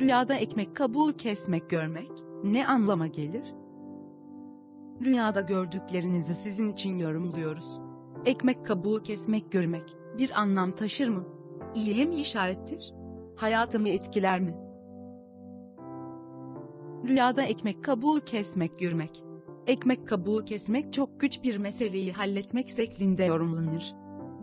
Rüyada ekmek kabuğu kesmek görmek ne anlama gelir? Rüyada gördüklerinizi sizin için yorumluyoruz. Ekmek kabuğu kesmek görmek bir anlam taşır mı? İyiye mi işarettir? Hayatımı etkiler mi? Rüyada ekmek kabuğu kesmek görmek. Ekmek kabuğu kesmek çok güç bir meseleyi halletmek şeklinde yorumlanır.